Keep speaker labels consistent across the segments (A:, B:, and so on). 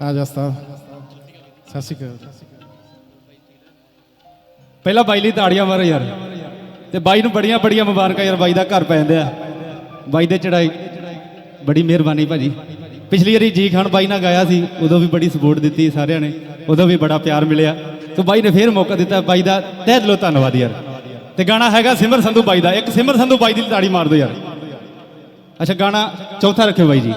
A: ਆ ਜਸਤਾ ਸਤਿ ਸ਼੍ਰੀ ਅਕਾਲ ਪਹਿਲਾਂ ਬਾਈ ਲਈ ਤਾੜੀਆਂ ਮਾਰੋ ਯਾਰ ਤੇ ਬਾਈ ਨੂੰ ਬੜੀਆਂ ਬੜੀਆਂ ਮੁਬਾਰਕਾਂ ਯਾਰ ਬਾਈ ਦਾ ਘਰ ਪੈ ਜਾਂਦੇ ਆ ਬਾਈ ਦੇ ਚੜਾਈ ਬੜੀ ਮਿਹਰਬਾਨੀ ਭਾਜੀ ਪਿਛਲੀ ਵਾਰੀ ਜੀ ਖਾਨ ਬਾਈ ਨਾਲ ਗਾਇਆ ਸੀ ਉਦੋਂ ਵੀ ਬੜੀ ਸਪੋਰਟ ਦਿੱਤੀ ਸਾਰਿਆਂ ਨੇ ਉਦੋਂ ਵੀ ਬੜਾ ਪਿਆਰ ਮਿਲਿਆ ਤੇ ਬਾਈ ਨੇ ਫੇਰ ਮੌਕਾ ਦਿੱਤਾ ਬਾਈ ਦਾ ਤਹਿ ਦਿਲੋਂ ਧੰਨਵਾਦ ਯਾਰ ਤੇ ਗਾਣਾ ਹੈਗਾ ਸਿਮਰ ਸੰਧੂ ਬਾਈ ਦਾ ਇੱਕ ਸਿਮਰ ਸੰਧੂ ਬਾਈ ਦੀ ਤਾੜੀ ਮਾਰ ਦਿਓ ਯਾਰ ਅੱਛਾ ਗਾਣਾ ਚੌਥਾ ਰੱਖਿਓ ਬਾਈ ਜੀ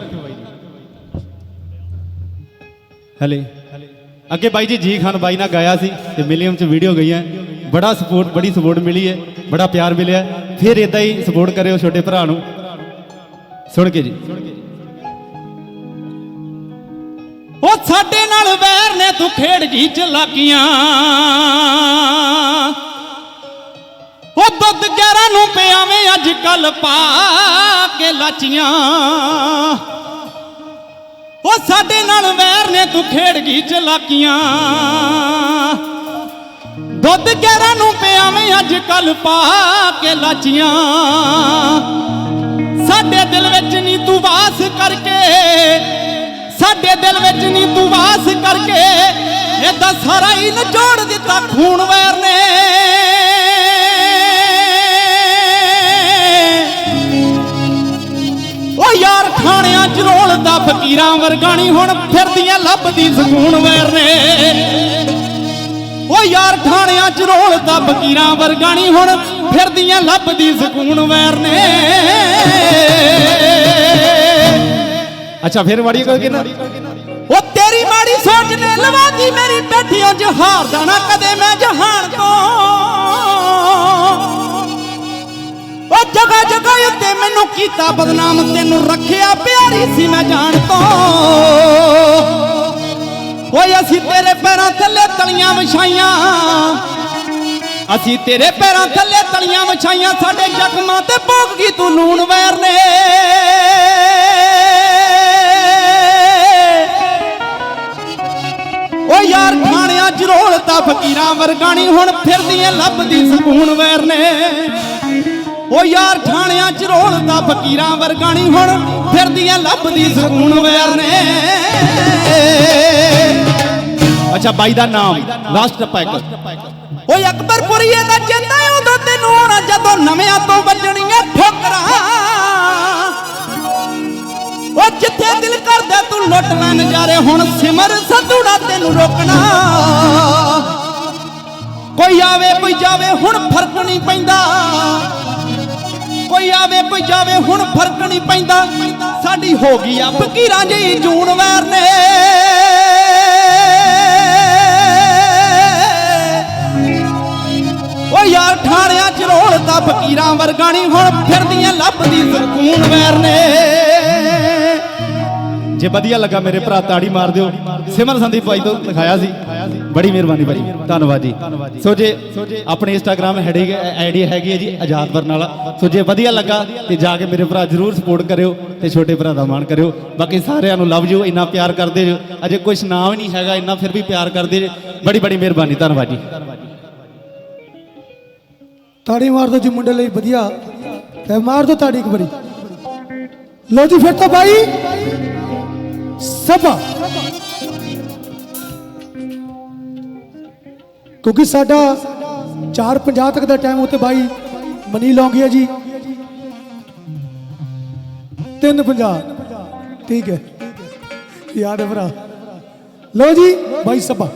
A: ਹਲੇ। ਅੱਗੇ ਬਾਈ ਜੀ ਜੀ ਖਾਨ ਬਾਈ ਨਾਲ ਗਾਇਆ ਸੀ ਤੇ ਮਿਲੀਅਮ ਚ ਵੀਡੀਓ ਗਈਆਂ। ਬੜਾ ਸਪੋਰਟ ਬੜੀ ਸਪੋਰਟ ਮਿਲੀ ਹੈ। ਬੜਾ ਪਿਆਰ ਮਿਲਿਆ। ਫਿਰ ਇਦਾਂ ਹੀ ਸਪੋਰਟ ਕਰਿਓ ਛੋਟੇ ਭਰਾ ਨੂੰ। ਸੁਣ ਕੇ ਜੀ।
B: ਉਹ ਸਾਡੇ ਨਾਲ ਵੈਰ ਨੇ ਤੂੰ ਖੇਡ ਗਈ ਚਲਾਕੀਆਂ ਉਹ ਦੁੱਧ ਗਿਆਰਾਂ ਨੂੰ ਪਿਆਵੇਂ ਅੱਜ ਕੱਲ ਪਾ ਕੇ ਲਾਚੀਆਂ। ਉਹ ਸਾਡੇ ਨਾਲ ਵੈਰ ਨੇ ਤੂੰ ਖੇਡ ਗਈ ਚਲਾਕੀਆਂ। ਦੁੱਧ ਗਿਆਰਾਂ ਨੂੰ ਪਿਆਵੇਂ ਅੱਜ ਕੱਲ ਪਾ ਕੇ ਲਾਚੀਆਂ। ਸਾਡੇ ਦਿਲ ਵਿੱਚ ਨਹੀਂ ਤੂੰ ਵਾਸ ਕਰਕੇ। ਸਾਡੇ ਦਿਲ ਵਿੱਚ ਨਹੀਂ ਤੂੰ ਵਾਸ ਕਰਕੇ। ਇਹ ਤਾਂ ਸਾਰਾ ਹੀ ਨਚੋੜ ਦਿੱਤਾ ਖੂਨ ਵੈਰ ਨੇ। ਖਾਣਿਆਂ ਚ ਰੋਲਦਾ ਫਕੀਰਾਂ ਵਰਗਾਣੀ ਹੁਣ ਫਿਰਦੀਆਂ ਲੱਭਦੀ ਸਕੂਨ ਵੈਰ ਨੇ। ਓ ਯਾਰ ਥਾਣਿਆਂ ਚ ਰੋਲਦਾ ਫਕੀਰਾਂ ਵਰਗਾਣੀ ਹੁਣ ਫਿਰਦੀਆਂ ਲੱਭਦੀ ਸਕੂਨ ਵੈਰ ਨੇ।
A: ਅੱਛਾ, ਫਿਰ ਵਾੜੀ ਕੋਈ ਨਾ।
B: ਓ ਤੇਰੀ ਮਾੜੀ ਸੋਚ ਨੇ ਲਵਾਦੀ ਮੇਰੀ ਬੈਠੀਆਂ ਚ ਹਾਰਦਾ ਨਾ ਕਦੇ ਮੈਂ। ਮੈਨੂੰ ਕੀਤਾ ਬਦਨਾਮ, ਤੈਨੂੰ ਰੱਖਿਆ ਪਿਆਰੀ ਸੀ ਮੈਂ ਜਾਣ ਤੋਂ। ਓਏ, ਅਸੀਂ ਤੇਰੇ ਪੈਰਾਂ ਥੱਲੇ ਤਲੀਆਂ ਵਿਛਾਈਆਂ। ਅਸੀਂ ਤੇਰੇ ਪੈਰਾਂ ਥੱਲੇ ਤਲੀਆਂ ਵਿਛਾਈਆਂ, ਸਾਡੇ ਜ਼ਖਮਾਂ ਤੇ ਭੋਗ ਗਈ ਤੂੰ ਲੂਣ ਵੈਰ ਨੇ। ਓ ਯਾਰ, ਖਾਣਿਆਂ ਜਰੋਲ ਤਾਂ ਫਕੀਰਾਂ ਵਰਗਾਣੀ ਹੁਣ ਫਿਰਦੀਆਂ ਲੱਭਦੀ ਸਕੂਨ ਵੈਰ ਨੇ। ਉਹ ਯਾਰ ਥਾਣਿਆਂ ਚ ਰੋਲਦਾ ਫਕੀਰਾਂ ਵਰਗਾਣੀ ਹੁਣ। ਫਿਰਦੀਆਂ ਲੱਭਦੀ ਸਕੂਨ ਵੈਰ ਨੇ
A: ਅੱਛਾ, ਬਾਈ ਦਾ ਨਾਮ ਲਾਸਟ ਟੱਪਾ
B: ਓਏ ਅਕਬਰਪੁਰੀਏ ਦਾ ਚੇਤਾ ਉਦੋਂ ਤੈਨੂੰ ਆਉਣਾ, ਜਦੋਂ ਨਵਿਆਂ ਤੋਂ ਵੱਜਣੀਆਂ ਠੋਕਰਾਂ। ਓ ਜਿੱਥੇ ਦਿਲ ਕਰਦਾ ਤੂੰ ਲੁੱਟ ਲੈ ਨਜ਼ਾਰੇ ਹੁਣ ਸਿਮਰ ਸੰਧੂੜਾ ਤੈਨੂੰ ਰੋਕਣਾ। ਕੋਈ ਆਵੇ, ਕੋਈ ਜਾਵੇ, ਹੁਣ ਫ਼ਰਕ ਨਹੀਂ ਪੈਂਦਾ। ਕੋਈ ਆਵੇ ਕੋਈ ਜਾਵੇ, ਹੁਣ ਫ਼ਰਕ ਨਹੀਂ ਪੈਂਦਾ। ਸਾਡੀ ਹੋ ਗਈ ਆ ਫਕੀਰਾਂ ਜੀ, ਜੂਨ ਵੈਰ ਨੇ। ਓ ਯਾਰ, ਠਾਣਿਆਂ ਚ ਰੋਲਦਾ ਫਕੀਰਾਂ ਵਰਗਾ ਨਹੀਂ, ਹੁਣ ਫਿਰਦੀਆਂ ਲੱਭਦੀ ਸਕੂਨ ਵੈਰ ਨੇ।
A: ਜੇ ਵਧੀਆ ਲੱਗਾ ਮੇਰੇ ਭਰਾ, ਤਾੜੀ ਮਾਰ ਦਿਓ। ਸਿਮਰ ਸੰਦੀਪ ਬਾਈ ਤੋਂ ਲਿਖਾਇਆ ਸੀ। ਬੜੀ ਮਿਹਰਬਾਨੀ ਭਾਈ ਧੰਨਵਾਦ ਜੀ। ਸੋ ਜੇ ਆਪਣੇ ਇੰਸਟਾਗ੍ਰam ਹੈਡੀ ਆਈਡੀ ਹੈਗੀ ਹੈ ਜੀ, ਆਜ਼ਾਦ ਬਰਨਾਲਾ ਸੋ ਜੇ ਵਧੀਆ ਲੱਗਾ ਤੇ ਜਾ ਕੇ ਮੇਰੇ ਭਰਾ ਜਰੂਰ ਸਪੋਰਟ ਕਰਿਓ ਤੇ ਛੋਟੇ ਭਰਾ ਦਾ ਮਾਣ ਕਰਿਓ। ਬਾਕੀ ਸਾਰਿਆਂ ਨੂੰ ਲਵ ਯੂ ਇੰਨਾ ਪਿਆਰ ਕਰਦੇ ਜੋ। ਅਜੇ ਕੁਝ ਨਾਮ ਹੀ ਨਹੀਂ ਹੈਗਾ, ਇੰਨਾ ਫਿਰ ਵੀ ਪਿਆਰ ਕਰਦੇ ਜੇ। ਬੜੀ ਬੜੀ ਮਿਹਰਬਾਨੀ, ਧੰਨਵਾਦ ਜੀ।
C: ਤਾੜੀ ਮਾਰ ਦੋ ਜੀ ਮੁੰਡੇ ਲਈ ਵਧੀਆ। ਤੇ ਮਾਰ ਦੋ ਤਾੜੀ ਇੱਕ ਵਾਰੀ। ਲੋ ਜੀ ਫਿਰ ਤਾਂ ਬਾਈ। ਸਭਾ। ਕਿਉਂਕਿ ਸਾਡਾ 4:50 ਤੱਕ ਦਾ ਟਾਈਮ ਉੱਤੇ ਬਾਈ ਮਨੀ ਲੌਂਗੀਆ ਜੀ। 3:50 ਠੀਕ ਹੈ। ਯਾਦ ਹੈ ਭਰਾ। ਲਓ ਜੀ, ਬਾਈ ਸਭਾ